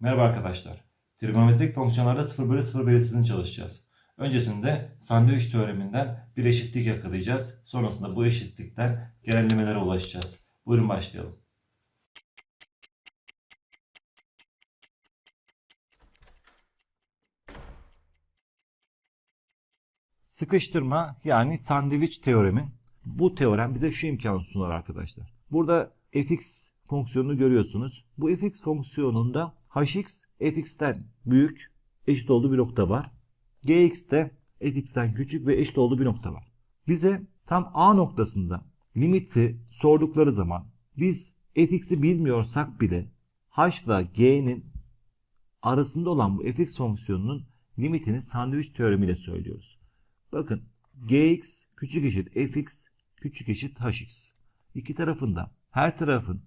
Merhaba arkadaşlar. Trigonometrik fonksiyonlarda 0 bölü 0 belirsizini çalışacağız. Öncesinde sandviç teoreminden bir eşitlik yakalayacağız. Sonrasında bu eşitlikten genellemelere ulaşacağız. Buyurun başlayalım. Sıkıştırma yani sandviç teoremi. Bu teorem bize şu imkanı sunar arkadaşlar. Burada fx fonksiyonunu görüyorsunuz. Bu fx fonksiyonunda hx fx'ten büyük eşit olduğu bir nokta var. gx de fx'ten küçük ve eşit olduğu bir nokta var. Bize tam a noktasında limiti sordukları zaman biz fx'i bilmiyorsak bile h ile g'nin arasında olan bu fx fonksiyonunun limitini sandviç teoremiyle söylüyoruz. Bakın gx küçük eşit fx küçük eşit hx. İki tarafında her tarafın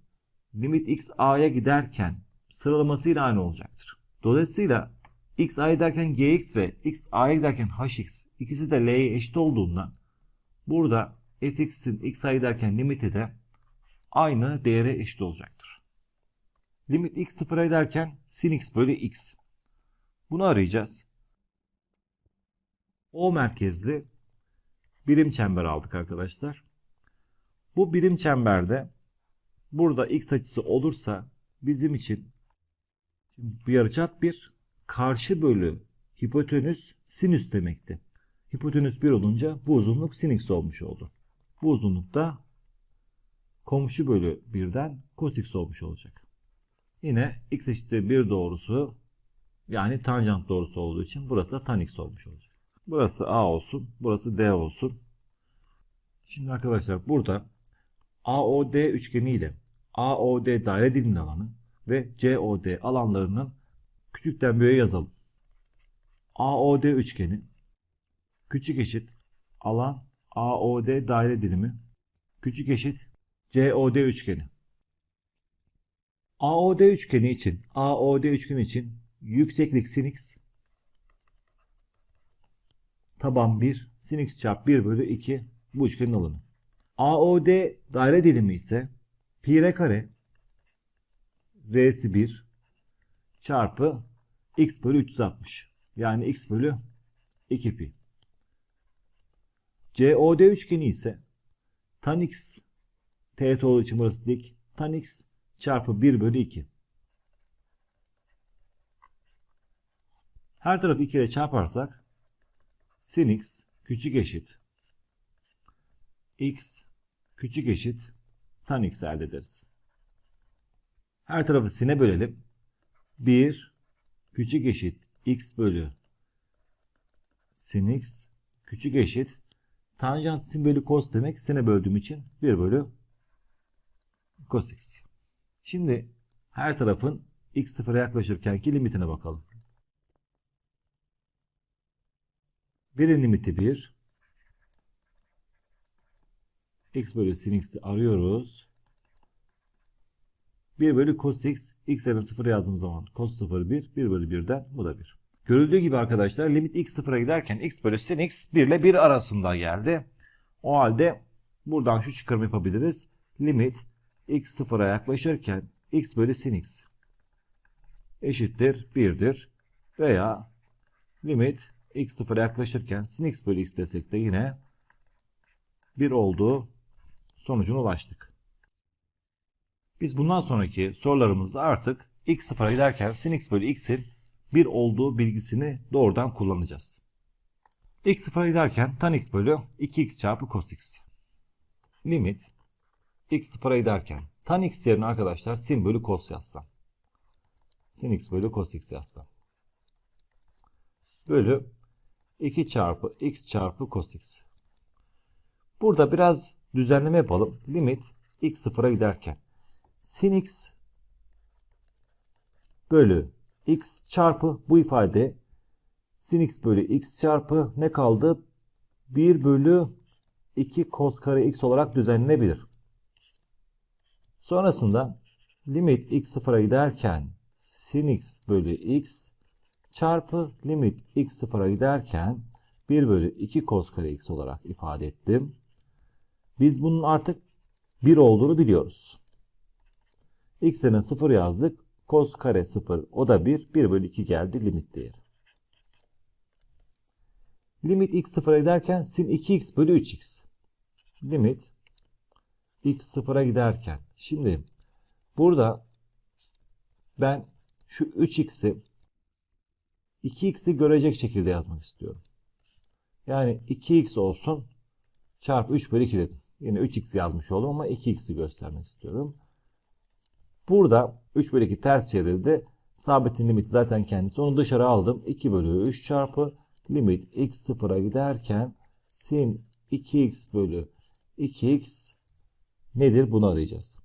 limit x a'ya giderken sıralamasıyla aynı olacaktır. Dolayısıyla x a'ya giderken gx ve x a'ya giderken hx ikisi de l'ye eşit olduğundan burada fx'in x a'ya giderken limiti de aynı değere eşit olacaktır. Limit x sıfıra giderken sin x bölü x. Bunu arayacağız. O merkezli birim çember aldık arkadaşlar. Bu birim çemberde burada x açısı olursa bizim için bir yarıçap bir karşı bölü hipotenüs sinüs demekti. Hipotenüs 1 olunca bu uzunluk sin x olmuş oldu. Bu uzunluk da komşu bölü 1'den cos x olmuş olacak. Yine x eşittir 1 doğrusu yani tanjant doğrusu olduğu için burası da tan x olmuş olacak. Burası A olsun. Burası D olsun. Şimdi arkadaşlar burada AOD üçgeni ile AOD daire diliminin alanı ve COD alanlarının küçükten büyüğe yazalım. AOD üçgeni küçük eşit alan AOD daire dilimi küçük eşit COD üçgeni. AOD üçgeni için AOD üçgeni için yükseklik sin x taban 1 sin x çarpı 1 bölü 2 bu üçgenin alanı. AOD daire dilimi ise pi r kare r'si 1 çarpı x bölü 360 yani x bölü 2 pi. COD üçgeni ise tan x teğet olduğu için burası dik tan x çarpı 1 bölü 2. Her tarafı 2 ile çarparsak sin x küçük eşit x küçük eşit tan x elde ederiz. Her tarafı sine bölelim. 1 küçük eşit x bölü sin x küçük eşit tanjant sin bölü cos demek sine böldüğüm için 1 bölü cos x. Şimdi her tarafın x sıfıra yaklaşırkenki limitine bakalım. Birin limiti 1. x bölü sin x'i arıyoruz. 1 bölü cos x. x yerine 0 yazdığım zaman cos 0 1. 1 bölü 1'den bu da 1. Görüldüğü gibi arkadaşlar limit x sıfıra giderken x bölü sin x 1 ile 1 arasında geldi. O halde buradan şu çıkarımı yapabiliriz. Limit x sıfıra yaklaşırken x bölü sin x eşittir 1'dir. Veya limit x sıfıra yaklaşırken sin x bölü x desek de yine 1 olduğu sonucuna ulaştık. Biz bundan sonraki sorularımızda artık x sıfıra giderken sin x bölü x'in 1 olduğu bilgisini doğrudan kullanacağız. x sıfıra giderken tan x bölü 2x çarpı cos x. Limit x sıfıra giderken tan x yerine arkadaşlar sin bölü cos yazsam. Sin x bölü cos x yazsam. Bölü 2 çarpı x çarpı cos x. Burada biraz düzenleme yapalım. Limit x sıfıra giderken sin x bölü x çarpı bu ifade sin x bölü x çarpı ne kaldı? 1 bölü 2 cos kare x olarak düzenlenebilir. Sonrasında limit x sıfıra giderken sin x bölü x çarpı limit x sıfıra giderken 1 bölü 2 cos kare x olarak ifade ettim. Biz bunun artık 1 olduğunu biliyoruz. X yerine 0 yazdık. Cos kare 0 o da 1. 1 bölü 2 geldi limit değeri. Limit x sıfıra giderken sin 2x bölü 3x. Limit x sıfıra giderken. Şimdi burada ben şu 3x'i 2x'i görecek şekilde yazmak istiyorum. Yani 2x olsun çarpı 3 bölü 2 dedim. Yine 3x yazmış oldum ama 2x'i göstermek istiyorum. Burada 3 bölü 2 ters çevrildi. Sabitin limiti zaten kendisi. Onu dışarı aldım. 2 bölü 3 çarpı limit x sıfıra giderken sin 2x bölü 2x nedir bunu arayacağız.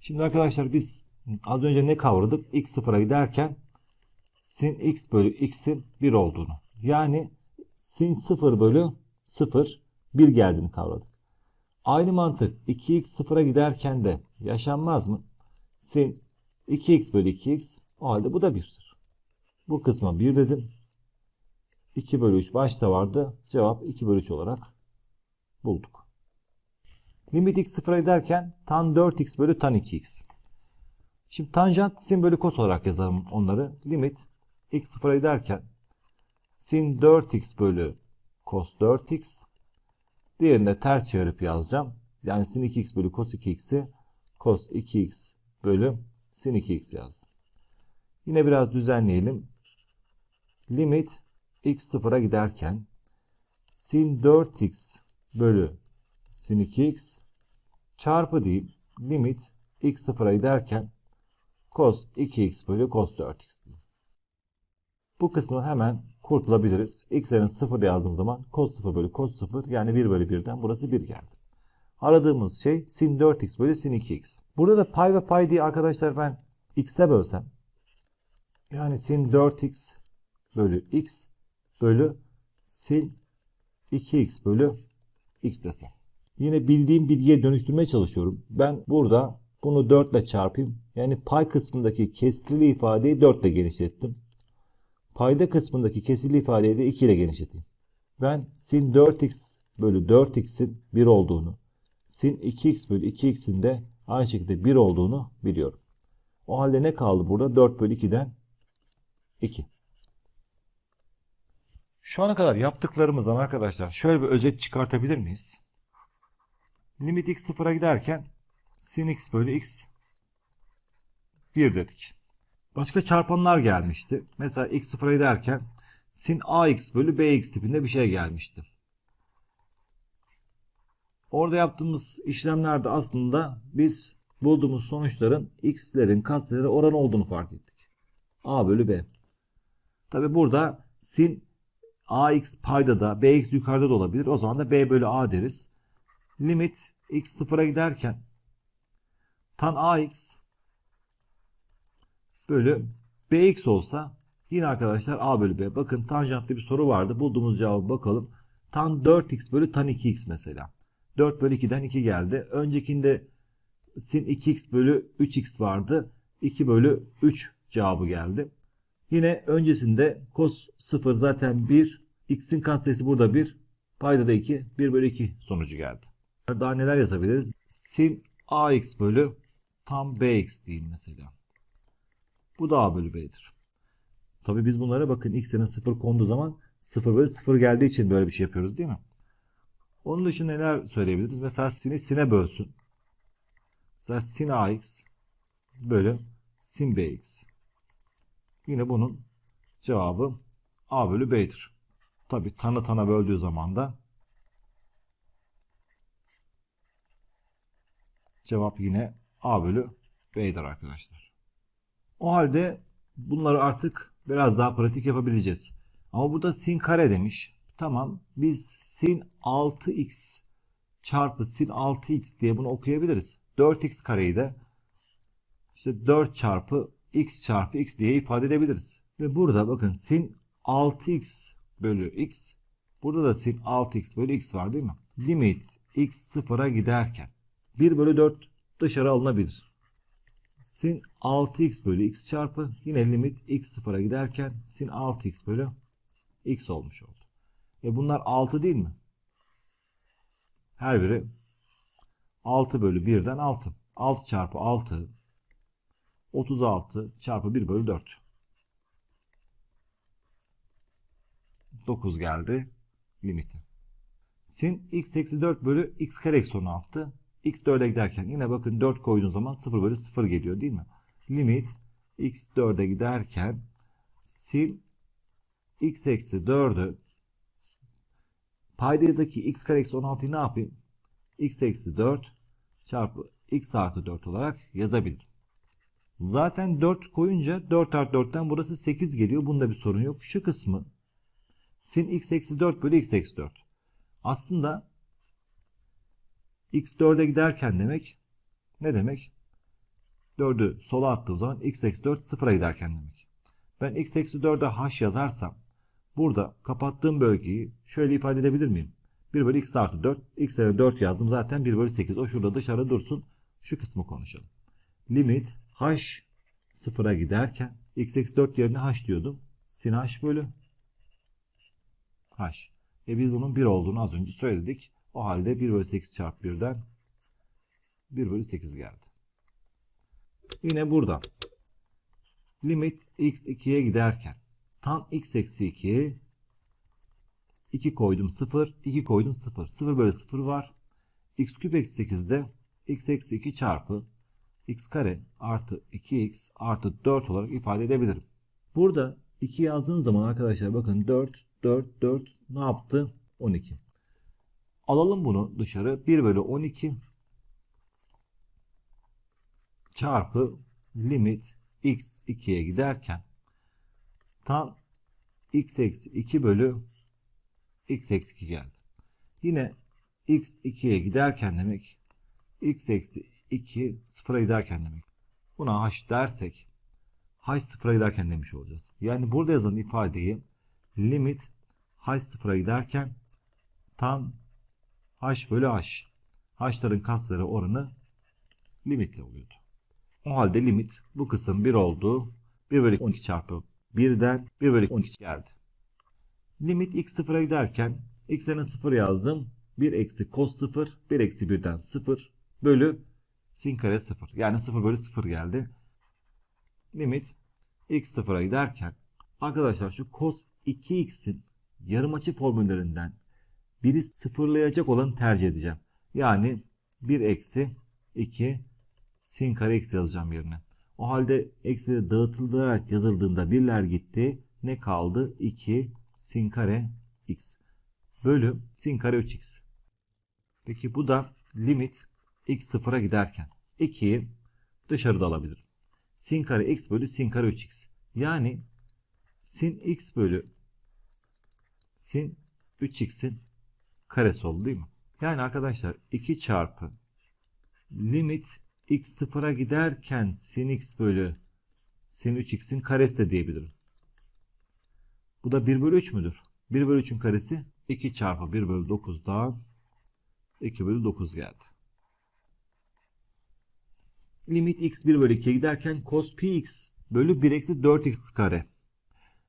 Şimdi arkadaşlar biz az önce ne kavradık? x sıfıra giderken sin x bölü x'in 1 olduğunu. Yani sin 0 bölü 0 1 geldiğini kavradık. Aynı mantık 2x sıfıra giderken de yaşanmaz mı? Sin 2x bölü 2x o halde bu da 1'dir. Bu kısma 1 dedim. 2 bölü 3 başta vardı. Cevap 2 bölü 3 olarak bulduk. Limit x sıfıra giderken tan 4x bölü tan 2x. Şimdi tanjant sin bölü kos olarak yazalım onları. Limit x sıfıra giderken sin 4x bölü cos 4x diğerini de ters çevirip yazacağım. Yani sin 2x bölü cos 2x'i cos 2x bölü sin 2x yazdım. Yine biraz düzenleyelim. Limit x sıfıra giderken sin 4x bölü sin 2x çarpı deyip limit x sıfıra giderken cos 2x bölü cos 4x diyeyim. Bu kısmı hemen kurtulabiliriz. x'lerin 0 yazdığım zaman cos 0 bölü cos 0 yani 1 bölü 1'den burası 1 geldi. Aradığımız şey sin 4x bölü sin 2x. Burada da pay ve pay diye arkadaşlar ben x'e bölsem yani sin 4x bölü x bölü sin 2x bölü x desem. Yine bildiğim bilgiye dönüştürmeye çalışıyorum. Ben burada bunu 4 ile çarpayım. Yani pay kısmındaki kesirli ifadeyi 4 ile genişlettim. Payda kısmındaki kesirli ifadeyi de 2 ile genişleteyim. Ben sin 4x bölü 4x'in 1 olduğunu, sin 2x bölü 2x'in de aynı şekilde 1 olduğunu biliyorum. O halde ne kaldı burada? 4 bölü 2'den 2. Şu ana kadar yaptıklarımızdan arkadaşlar şöyle bir özet çıkartabilir miyiz? Limit x sıfıra giderken sin x bölü x 1 dedik. Başka çarpanlar gelmişti. Mesela x sıfıra giderken sin ax bölü bx tipinde bir şey gelmişti. Orada yaptığımız işlemlerde aslında biz bulduğumuz sonuçların x'lerin katsayıları oran olduğunu fark ettik. a bölü b. Tabi burada sin ax payda da bx yukarıda da olabilir. O zaman da b bölü a deriz. Limit x sıfıra giderken tan ax bölü bx olsa yine arkadaşlar a bölü b. Bakın tanjantlı bir soru vardı. Bulduğumuz cevabı bakalım. Tan 4x bölü tan 2x mesela. 4 bölü 2'den 2 geldi. Öncekinde sin 2x bölü 3x vardı. 2 bölü 3 cevabı geldi. Yine öncesinde cos 0 zaten 1. X'in katsayısı burada 1. Payda da 2. 1 bölü 2 sonucu geldi. Daha neler yazabiliriz? Sin ax bölü tam bx diyeyim mesela. Bu da a bölü b'dir. Tabi biz bunlara bakın x'lerin 0 konduğu zaman 0 bölü 0 geldiği için böyle bir şey yapıyoruz değil mi? Onun dışında neler söyleyebiliriz? Mesela sin'i sin'e bölsün. Mesela sin ax bölü sin bx. Yine bunun cevabı a bölü b'dir. Tabi tanı tana böldüğü zaman da cevap yine a bölü b'dir arkadaşlar. O halde bunları artık biraz daha pratik yapabileceğiz. Ama burada sin kare demiş. Tamam biz sin 6x çarpı sin 6x diye bunu okuyabiliriz. 4x kareyi de işte 4 çarpı x çarpı x diye ifade edebiliriz. Ve burada bakın sin 6x bölü x burada da sin 6x bölü x var değil mi? Limit x sıfıra giderken 1 bölü 4 dışarı alınabilir. Sin 6x bölü x çarpı yine limit x sıfıra giderken sin 6x bölü x olmuş oldu. E bunlar 6 değil mi? Her biri 6 bölü 1'den 6. 6 çarpı 6 36 çarpı 1 bölü 4. 9 geldi limiti. Sin x eksi 4 bölü x kare eksi 16. x 4'e giderken yine bakın 4 koyduğun zaman 0 bölü 0 geliyor değil mi? Limit x 4'e giderken sin x eksi 4'ü paydadaki x kare eksi 16'yı ne yapayım? x eksi 4 çarpı x artı 4 olarak yazabilirim. Zaten 4 koyunca 4 artı 4'ten burası 8 geliyor. Bunda bir sorun yok. Şu kısmı sin x eksi 4 bölü x eksi 4. Aslında x 4'e giderken demek ne demek? 4'ü sola attığım zaman x eksi 4 sıfıra giderken demek. Ben x eksi 4'e h yazarsam burada kapattığım bölgeyi şöyle ifade edebilir miyim? 1 bölü x artı 4. x yerine 4 yazdım zaten 1 bölü 8. O şurada dışarı dursun. Şu kısmı konuşalım. Limit h sıfıra giderken x eksi 4 yerine h diyordum. Sin h bölü h. E biz bunun 1 olduğunu az önce söyledik. O halde 1 bölü 8 çarpı 1'den 1 bölü 8 geldi. Yine burada limit x 2'ye giderken tan x eksi 2 2 koydum 0 2 koydum 0 0 bölü 0 var x küp eksi 8'de x eksi 2 çarpı x kare artı 2x artı 4 olarak ifade edebilirim. Burada 2 yazdığın zaman arkadaşlar bakın 4 4 4 ne yaptı? 12. Alalım bunu dışarı 1 bölü 12 çarpı limit x 2'ye giderken tan x eksi 2 bölü x eksi 2 geldi. Yine x 2'ye giderken demek x eksi 2 sıfıra giderken demek. Buna h dersek h sıfıra giderken demiş olacağız. Yani burada yazılan ifadeyi limit h sıfıra giderken tan h bölü h. h'ların kasları oranı limitle oluyordu. O halde limit bu kısım 1 oldu. 1 bölü 12 çarpı 1'den 1 bölü 12 geldi. Limit x sıfıra giderken x yerine 0 yazdım. 1 eksi cos 0 1 eksi 1'den 0 bölü sin kare 0. Yani 0 bölü 0 geldi. Limit x sıfıra giderken arkadaşlar şu cos 2x'in yarım açı formüllerinden biri sıfırlayacak olanı tercih edeceğim. Yani 1 eksi 2 sin kare x yazacağım yerine. O halde eksi dağıtılarak yazıldığında birler gitti. Ne kaldı? 2 sin kare x bölü sin kare 3x. Peki bu da limit x sıfıra giderken 2'yi dışarıda alabilirim. Sin kare x bölü sin kare 3x. Yani sin x bölü sin 3x'in karesi oldu değil mi? Yani arkadaşlar 2 çarpı limit x sıfıra giderken sin x bölü sin 3x'in karesi de diyebilirim. Bu da 1 bölü 3 müdür? 1 bölü 3'ün karesi 2 çarpı 1 bölü 9'dan 2 bölü 9 geldi. Limit x 1 bölü 2'ye giderken cos px bölü 1 eksi 4x kare.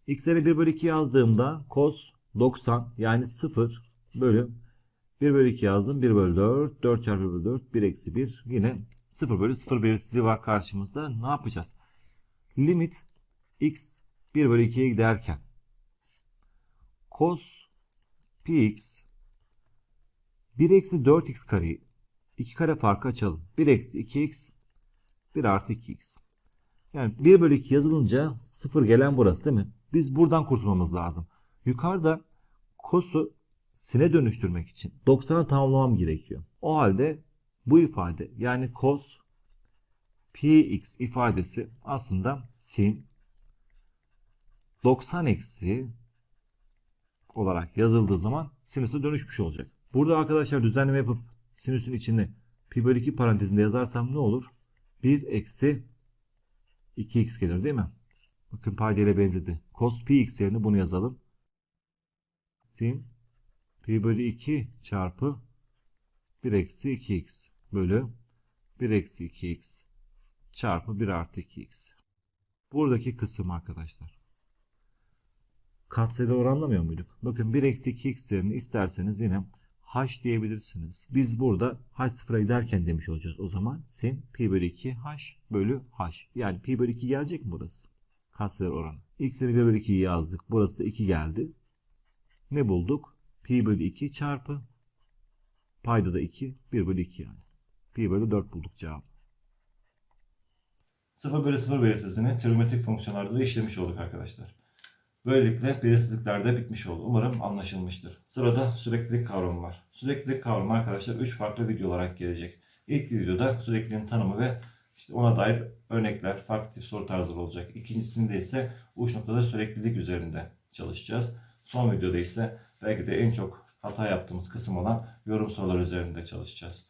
x'lere 1 bölü 2 yazdığımda cos 90 yani 0 bölü 1 bölü 2 yazdım. 1 bölü 4. 4 çarpı 1 bölü 4. 1 eksi 1. Yine 0 bölü 0 belirsizliği var karşımızda. Ne yapacağız? Limit x 1 bölü 2'ye giderken cos px 1 eksi 4x kareyi 2 kare farkı açalım. 1 eksi 2x 1 artı 2x. Yani 1 bölü 2 yazılınca 0 gelen burası değil mi? Biz buradan kurtulmamız lazım. Yukarıda cos'u sine dönüştürmek için 90'a tamamlamam gerekiyor. O halde bu ifade yani cos px ifadesi aslında sin 90 eksi olarak yazıldığı zaman sinüse dönüşmüş olacak. Burada arkadaşlar düzenleme yapıp sinüsün içinde pi bölü 2 parantezinde yazarsam ne olur? 1 eksi 2x gelir değil mi? Bakın paydayla benzedi. Cos px yerine bunu yazalım. Sin pi bölü 2 çarpı 1 eksi 2x bölü 1 eksi 2x çarpı 1 artı 2x. Buradaki kısım arkadaşlar. Katsayıda oranlamıyor muyduk? Bakın 1 eksi 2x yerine isterseniz yine h diyebilirsiniz. Biz burada h sıfıra giderken demiş olacağız. O zaman sin pi bölü 2 h bölü h. Yani pi bölü 2 gelecek mi burası? Katsayılar oranı. X'leri 1 bölü 2'yi yazdık. Burası da 2 geldi. Ne bulduk? Pi bölü 2 çarpı payda da 2. 1 bölü 2 yani. Pi bölü 4 bulduk cevabı. 0 bölü 0 belirsizini trigonometrik fonksiyonlarda da işlemiş olduk arkadaşlar. Böylelikle belirsizlikler de bitmiş oldu. Umarım anlaşılmıştır. Sırada süreklilik kavramı var. Süreklilik kavramı arkadaşlar 3 farklı video olarak gelecek. İlk videoda sürekliliğin tanımı ve işte ona dair örnekler, farklı soru tarzları olacak. İkincisinde ise uç noktada süreklilik üzerinde çalışacağız. Son videoda ise belki de en çok hata yaptığımız kısım olan yorum soruları üzerinde çalışacağız.